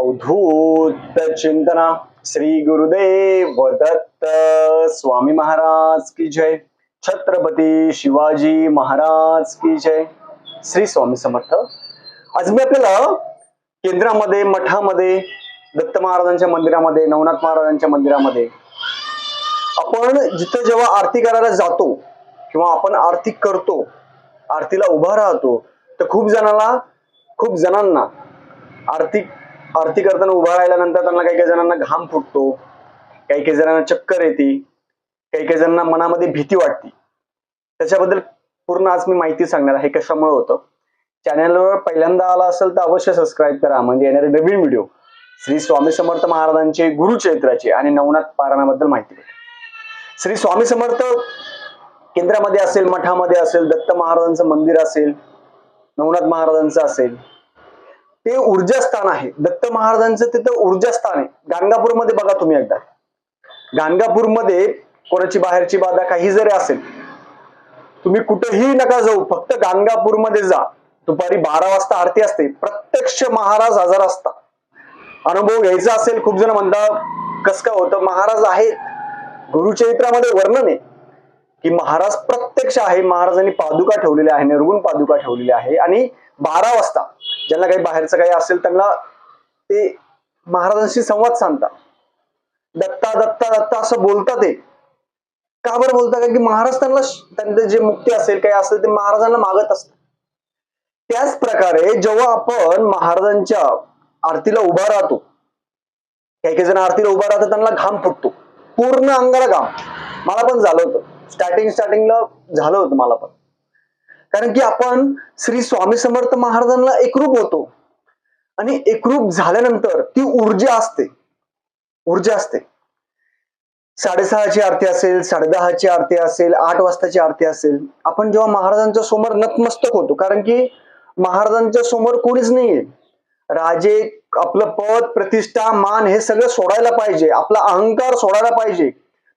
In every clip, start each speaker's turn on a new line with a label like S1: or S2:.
S1: अवधूत चिंतना श्री गुरुदेव दत्त स्वामी महाराज की जय. छत्रपती शिवाजी महाराज की जय. श्री स्वामी समर्थ. आज मी आपल्याला केंद्रामध्ये मठामध्ये दत्त महाराजांच्या मंदिरामध्ये नवनाथ महाराजांच्या मंदिरामध्ये आपण जिथं जेव्हा आरती करायला जातो किंवा आपण आरती करतो आरतीला उभा राहतो तर खूप जणाला खूप जणांना आरती आरती करताना उभा राहिल्यानंतर त्यांना काही काही जणांना घाम फुटतो काही काही जणांना चक्कर येते काही काही जणांना मनामध्ये भीती वाटते. त्याच्याबद्दल पूर्ण आज मी माहिती सांगणार आहे कशामुळे होतं? चॅनलवर पहिल्यांदा आला असेल तर अवश्य सबस्क्राईब करा. म्हणजे येणारे नवीन व्हिडिओ श्री स्वामी समर्थ महाराजांचे गुरुचरित्राचे आणि नवनाथ पारायणाबद्दल माहिती भेटेल. श्री स्वामी समर्थ केंद्रामध्ये असेल मठामध्ये असेल दत्त महाराजांचं मंदिर असेल नवनाथ महाराजांचं असेल ते ऊर्जा स्थान आहे. दत्त महाराजांचं तिथं ऊर्जा स्थान आहे. गाणगापूरमध्ये बघा तुम्ही एकदा. गाणगापूरमध्ये कोणाची बाहेरची बाधा काही जरी असेल तुम्ही कुठेही नका जाऊ. फक्त गाणगापूरमध्ये जा. दुपारी बारा वाजता आरती असते. प्रत्यक्ष महाराज हजर असतात. अनुभव घ्यायचा असेल खूप जण म्हणतात कस का होतं? महाराज आहे गुरुचरित्रामध्ये वर्णन आहे की महाराज प्रत्यक्ष आहे. महाराजांनी पादुका ठेवलेल्या आहे निर्गुण पादुका ठेवलेल्या आहे आणि बारा वाजता ज्यांना काही बाहेरचं काही असेल त्यांना ते महाराजांशी संवाद सांगता दत्ता दत्ता दत्ता असं बोलता ते. का बरं बोलता का की महाराज त्यांना त्यांचं जे मुक्ती असेल काही असेल ते महाराजांना मागत असतात. त्याच प्रकारे जेव्हा आपण महाराजांच्या आरतीला उभा राहतो काही काही जण आरतीला उभा राहतात त्यांना घाम फुटतो. पूर्ण अंगाला घाम. मला पण झालं होतं. स्टार्टिंग स्टार्टिंगला झालं होतं मला पण. कारण की आपण श्री स्वामी समर्थ महाराजांना एकरूप होतो. आणि एकरूप झाल्यानंतर ती ऊर्जा असते. ऊर्जा असते. साडेसहाची आरती असेल साडेदहाची आरती असेल आठ वाजताची आरती असेल आपण जेव्हा महाराजांच्या समोर नतमस्तक होतो. कारण की महाराजांच्या समोर कोणीच नाहीये. राजे आपलं पद प्रतिष्ठा मान हे सगळं सोडायला पाहिजे. आपला अहंकार सोडायला पाहिजे.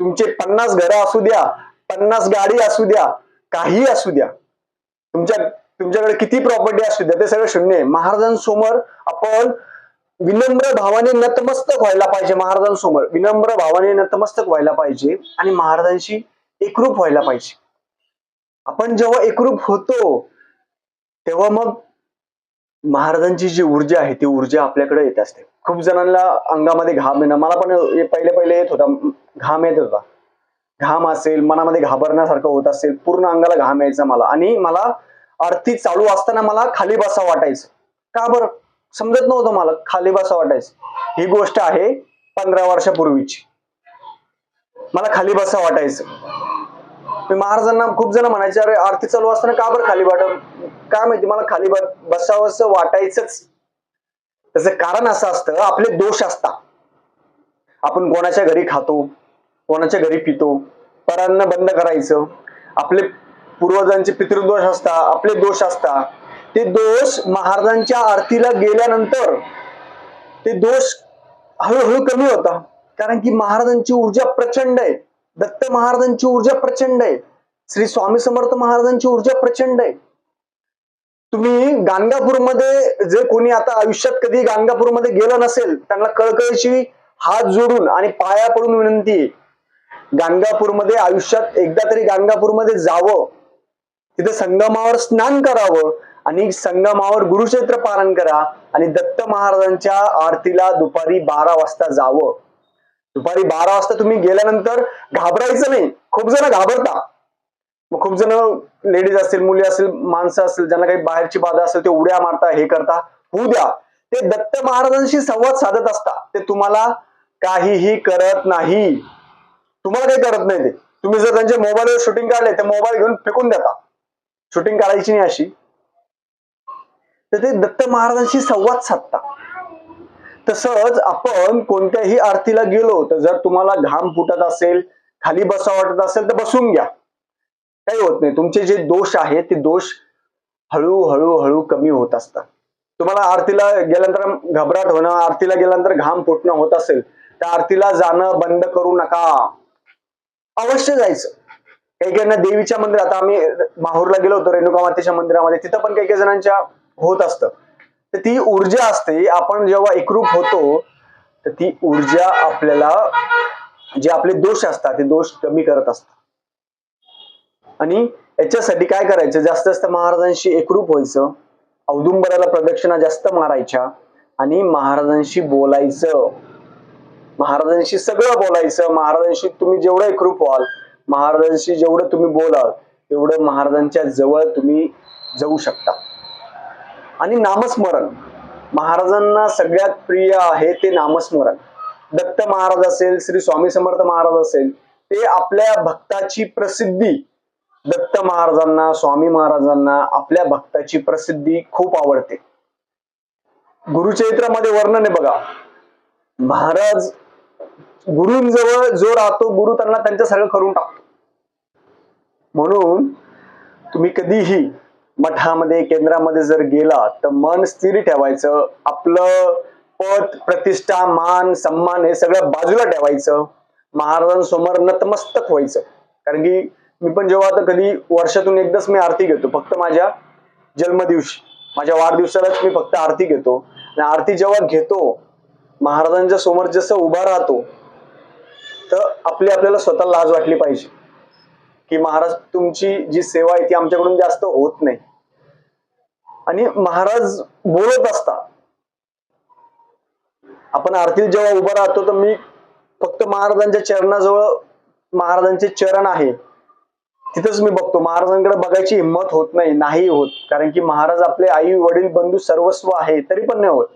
S1: तुमचे पन्नास घरं असू द्या पन्नास गाडी असू द्या काही असू द्या. तुमच्या तुमच्याकडे किती प्रॉपर्टी असू द्या ते सगळं शून्य आहे. महाराजांसमोर आपण विनम्र भावाने नतमस्तक व्हायला पाहिजे महाराजांसमोर विनम्र भावाने नतमस्तक व्हायला पाहिजे आणि महाराजांशी एकरूप व्हायला पाहिजे. आपण जेव्हा एकरूप होतो तेव्हा मग महाराजांची जी ऊर्जा आहे ती ऊर्जा आपल्याकडे येत असते. खूप जणांना अंगामध्ये घाम येणं मला पण पहिले पहिले येत होता. घाम येत होता. घाम असेल मनामध्ये घाबरण्यासारखं होत असेल पूर्ण अंगाला घाम यायचा मला. आणि मला आरती चालू असताना मला खाली बसा वाटायचं. का बरं? समजत नव्हतं मला. खाली बसा वाटायचं. ही गोष्ट आहे पंधरा वर्षापूर्वीची. मला खाली बसा वाटायचं. मी महाराजांना खूप जण म्हणायचे अरे आरती चालू असताना का बरं खाली वाट काय माहिती मला खाली बसावंसं वाटायचंच. त्याचं कारण असं असतं आपले दोष असतात. आपण कोणाच्या घरी खातो कोणाच्या घरी पितो परांना बंद करायचं आपले पूर्वजांचे पितृदोष असता आपले दोष असता ते दोष महाराजांच्या आरतीला गेल्यानंतर ते दोष हळूहळू कमी होता. कारण की महाराजांची ऊर्जा प्रचंड आहे. दत्त महाराजांची ऊर्जा प्रचंड आहे. श्री स्वामी समर्थ महाराजांची ऊर्जा प्रचंड आहे. तुम्ही गाणगापूरमध्ये जे कोणी आता आयुष्यात कधी गाणगापूरमध्ये गेलं नसेल त्यांना कळकळीशी हात जोडून आणि पाया पडून विनंती आहे. गाणगापूरमध्ये आयुष्यात एकदा तरी गाणगापूरमध्ये जावं. तिथे संगमावर स्नान करावं आणि संगमावर गुरुक्षेत्र पालन करा आणि दत्त महाराजांच्या आरतीला दुपारी बारा वाजता जावं. दुपारी बारा वाजता तुम्ही गेल्यानंतर घाबरायचं नाही. खूप जण घाबरता. मग खूप जण लेडीज असतील मुली असतील माणसं असतील ज्यांना काही बाहेरची बाधा असेल ते उड्या मारता हे करता. होऊ द्या. ते दत्त महाराजांशी संवाद साधत असता. ते तुम्हाला काहीही करत नाही. तुम्हाला काही करत नाही ते. तुम्ही जर त्यांचे मोबाईलवर शूटिंग काढले तर मोबाईल घेऊन फेकून देता. शूटिंग काढायची नाही अशी. तर ते दत्त महाराजांशी संवाद साधता. तसंच आपण कोणत्याही आरतीला गेलो तर जर तुम्हाला घाम फुटत असेल खाली बसा वाटत असेल तर बसून घ्या. काही होत नाही. तुमचे जे दोष आहेत ते दोष हळूहळू हळू कमी होत असतात. तुम्हाला आरतीला गेल्यानंतर घबराट होणं आरतीला गेल्यानंतर घाम फुटणं होत असेल तर आरतीला जाणं बंद करू नका. अवश्य जायचं. काही काहींना देवीच्या मंदिरात आम्ही माहूरला गेलो होतो रेणुका मातेच्या मंदिरामध्ये तिथं पण काही काही जणांच्या होत असतं. तर ती ऊर्जा असते आपण जेव्हा एकरूप होतो तर ती ऊर्जा आपल्याला जे आपले दोष असतात ते दोष कमी करत असतात. आणि याच्यासाठी काय करायचं जास्त जास्त महाराजांशी एकरूप व्हायचं औदुंबराला प्रदक्षिणा जास्त मारायच्या आणि महाराजांशी बोलायचं. महाराजांशी सगळं बोलायचं महाराजांशी तुम्ही जेवढं एकरूप व्हाल महाराजांशी जेवढं तुम्ही बोलाल तेवढं महाराजांच्या जवळ तुम्ही जाऊ शकता. आणि नामस्मरण महाराजांना सगळ्यात प्रिय आहे ते नामस्मरण. दत्त महाराज असेल श्री स्वामी समर्थ महाराज असेल ते आपल्या भक्ताची प्रसिद्धी. दत्त महाराजांना स्वामी महाराजांना आपल्या भक्ताची प्रसिद्धी खूप आवडते. गुरुचरित्रामध्ये वर्णन आहे बघा. महाराज गुरुंजवळ जो राहतो गुरु त्यांना त्यांच्या सगळं करून टाकतो. म्हणून तुम्ही कधीही मठामध्ये केंद्रामध्ये जर गेला तर मन स्थिर ठेवायचं आपलं पद प्रतिष्ठा मान सन्मान हे सगळं बाजूला ठेवायचं. महाराजांसमोर नतमस्तक व्हायचं. कारण की मी पण जेव्हा आता कधी वर्षातून एकदाच मी आरती घेतो फक्त माझ्या जन्मदिवशी. माझ्या वाढदिवसालाच मी फक्त आरती घेतो. आणि आरती जेव्हा घेतो महाराजांच्या समोर जसं उभा राहतो तर आपली आपल्याला स्वतः लाज वाटली पाहिजे. की महाराज तुमची जी सेवा आहे ती आमच्याकडून जास्त होत नाही. आणि महाराज बोलत असता आपण आरतीत जेव्हा उभा राहतो तर मी फक्त महाराजांच्या चरणाजवळ महाराजांचे चरण आहे. तिथंच मी बघतो. महाराजांकडे बघायची हिंमत होत नाही नाही होत. कारण की महाराज आपले आई वडील बंधू सर्वस्व आहे तरी पण नाही होत.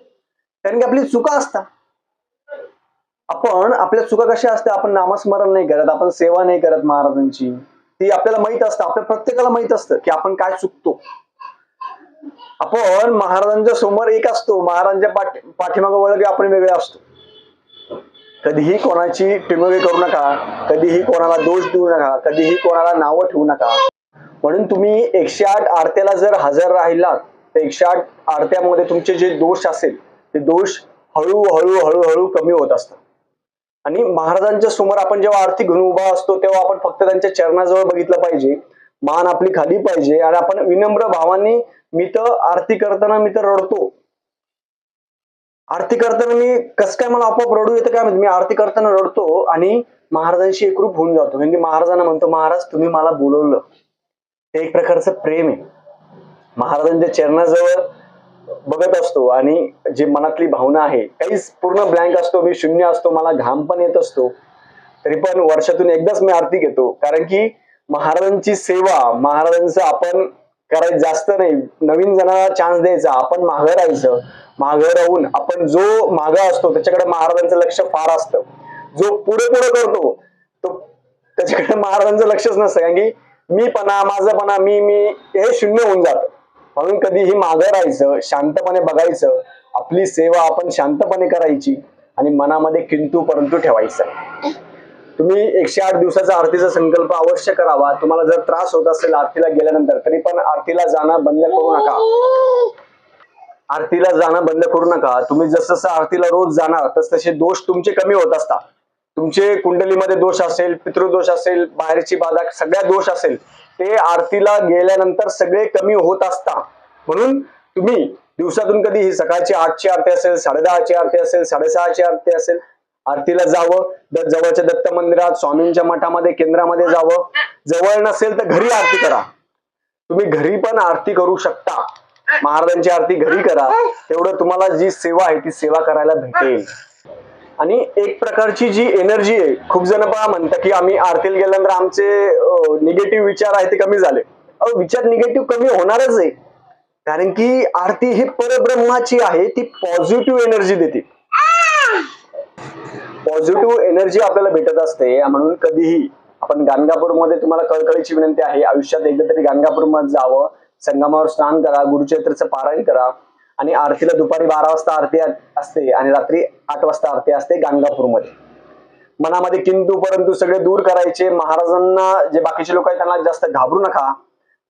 S1: कारण की आपली चुका असतात. आपण आपल्या चुका कशा असतात? आपण नामस्मरण नाही करत आपण सेवा नाही करत महाराजांची. ती आपल्याला माहीत असतं आपल्या प्रत्येकाला माहीत असतं की आपण काय चुकतो. आपण महाराजांच्या समोर एक असतो महाराजांच्या पाठी पाठीमागं वळ की आपण वेगळे असतो. कधीही कोणाची टिंगोळी करू नका कधीही कोणाला दोष देऊ नका कधीही कोणाला नावं ठेवू नका. म्हणून तुम्ही एकशे आठ आरत्याला जर हजर राहिलात तर एकशे आठ आरत्यामध्ये तुमचे जे दोष असेल ते दोष हळूहळू हळूहळू कमी होत असतात. आणि महाराजांच्या समोर आपण जेव्हा आरती घेऊन उभा असतो तेव्हा आपण फक्त त्यांच्या चरणाजवळ बघितलं पाहिजे. मान आपली खाली पाहिजे आणि आपण विनम्र भावाने मी तर आरती करताना मी तर रडतो. आरती करताना मी कस काय मला आपोआप रडू येतं काय माहिती? मी आरती करताना रडतो आणि महाराजांशी एकरूप होऊन जातो. म्हणजे महाराजांना म्हणतो महाराज तुम्ही मला बोलवलं. ते एक प्रकारचं प्रेम आहे. महाराजांच्या चरणाजवळ बघत असतो आणि जी मनातली भावना आहे काहीच पूर्ण ब्लँक असतो मी शून्य असतो मला घाम पण येत असतो तरी पण वर्षातून एकदाच मी आरती घेतो. कारण की महाराजांची सेवा महाराजांचं आपण करायचं जास्त नाही. नवीन जणांना चान्स द्यायचा आपण मागं राहायचं. मागं राहून आपण जो मागं असतो त्याच्याकडे महाराजांचं लक्ष फार असतं. जो पुढे पुढे करतो तो त्याच्याकडे महाराजांचं लक्षच नसतं. कारण की मी पणा माझं पणा मी मी हे शून्य होऊन जातं. म्हणून कधीही मागं राहायचं शांतपणे बघायचं आपली सेवा आपण शांतपणे करायची आणि मनामध्ये किंतू परंतु ठेवायचं. तुम्ही एकशे आठ दिवसाचा आरतीचा संकल्प अवश्य करावा. तुम्हाला जर त्रास होत असेल आरतीला गेल्यानंतर तरी पण आरतीला जाणं बंद करू नका. आरतीला जाणं बंद करू नका. तुम्ही जसं जसं आरतीला रोज जाणार तस तसे दोष तुमचे कमी होत असतात. तुमचे कुंडलीमध्ये दोष असेल पितृदोष असेल बाहेरची बाधा सगळ्या दोष असेल ते आरतीला गेल्यानंतर सगळे कमी होत असता. म्हणून तुम्ही दिवसातून कधी ही सकाळची आठची आरती असेल साडेदहाची आरती असेल साडेसहाची आरती असेल आरतीला जावं. जवळच्या दत्त मंदिरात स्वामींच्या मठामध्ये केंद्रामध्ये जावं. जवळ नसेल तर घरी आरती करा. तुम्ही घरी पण आरती करू शकता. महाराजांची आरती घरी करा. तेवढं तुम्हाला जी सेवा आहे ती सेवा करायला भेटेल. आणि एक प्रकारची जी एनर्जी आहे खूप जण पहा म्हणतात की आम्ही आरतीला गेल्यानंतर आमचे निगेटिव्ह विचार आहे ते कमी झाले. अहो विचार निगेटिव्ह कमी होणारच आहे. कारण की आरती ही परब्रह्माची आहे ती पॉझिटिव्ह एनर्जी देते. पॉझिटिव्ह एनर्जी आपल्याला भेटत असते. म्हणून कधीही आपण गाणगापूरमध्ये तुम्हाला कळकळीची विनंती आहे. आयुष्यात एकदा तरी गाणगापूरमध्ये जावं. संगमावर स्नान करा गुरुचरित्रचं पारायण करा. आणि आरतीला दुपारी बारा वाजता आरती असते आणि रात्री आठ वाजता आरती असते गाणगापूरमध्ये. मनामध्ये किंतु परंतु सगळे दूर करायचे. महाराजांना जे बाकीचे लोक आहेत त्यांना जास्त घाबरू नका.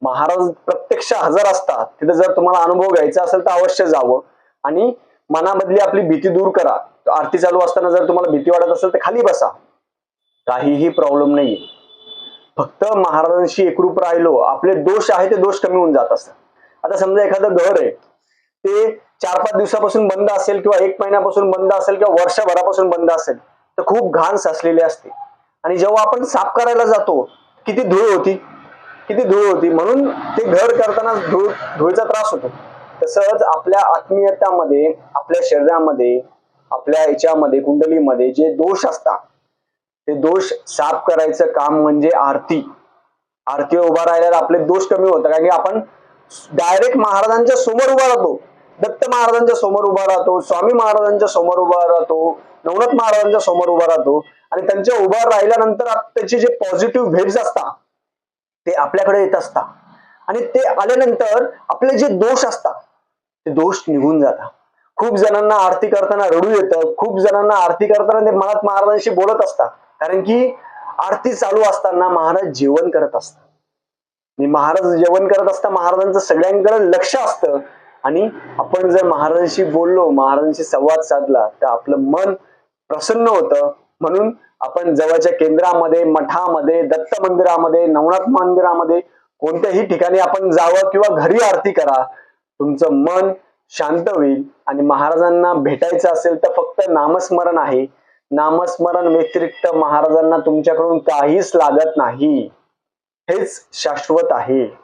S1: महाराज प्रत्यक्ष हजर असतात. तिथे जर तुम्हाला अनुभव घ्यायचा असेल तर अवश्य जावं. आणि मनामधली आपली भीती दूर करा. आरती चालू असताना जर तुम्हाला भीती वाटत असेल तर खाली बसा. काहीही प्रॉब्लेम नाही फक्त महाराजांशी एकरूप राहिलो. आपले दोष आहे ते दोष कमी होऊन जात असतात. आता समजा एखादं घर आहे. ते चार पाच दिवसापासून बंद असेल किंवा एक महिन्यापासून बंद असेल किंवा वर्षभरापासून बंद असेल तर खूप घाण साचलेली असते. आणि जेव्हा आपण साफ करायला जातो किती धूळ होती किती धूळ होती. म्हणून ते घर करताना धूळ धुळीचा त्रास होतो. तसंच आपल्या आत्मीयतामध्ये आपल्या शरीरामध्ये आपल्या याच्यामध्ये कुंडलीमध्ये जे दोष असतात ते दोष साफ करायचं काम म्हणजे आरती. आरती उभा राहिल्यावर आपले दोष कमी होतात. कारण की आपण डायरेक्ट महाराजांच्या समोर उभा राहतो. दत्त महाराजांच्या समोर उभा राहतो स्वामी महाराजांच्या समोर उभा राहतो नवनाथ महाराजांच्या समोर उभा राहतो आणि त्यांच्या उभा राहिल्यानंतर त्याचे जे पॉझिटिव्ह व्हेब्स असतात ते आपल्याकडे येत असतात. आणि ते आल्यानंतर आपले जे दोष असतात ते दोष निघून जातात. खूप जणांना आरती करताना रडू येतं खूप जणांना आरती करताना ते मनात महाराजांशी बोलत असतात. कारण की आरती चालू असताना महाराज जेवण करत असतात. महाराज जेवण करत असता महाराजांचं सगळ्यांकडे लक्ष असतं आणि आपण जर महाराजांशी बोललो महाराजांशी संवाद साधला तर आपलं मन प्रसन्न होतं. म्हणून आपण जवळच्या केंद्रामध्ये मठामध्ये दत्त मंदिरामध्ये नवनाथ मंदिरामध्ये कोणत्याही ठिकाणी आपण जावं किंवा घरी आरती करा तुमचं मन शांत होईल. आणि महाराजांना भेटायचं असेल तर फक्त नामस्मरण आहे. नामस्मरण व्यतिरिक्त महाराजांना तुमच्याकडून काहीच लागत नाही. हेच शाश्वत आहे.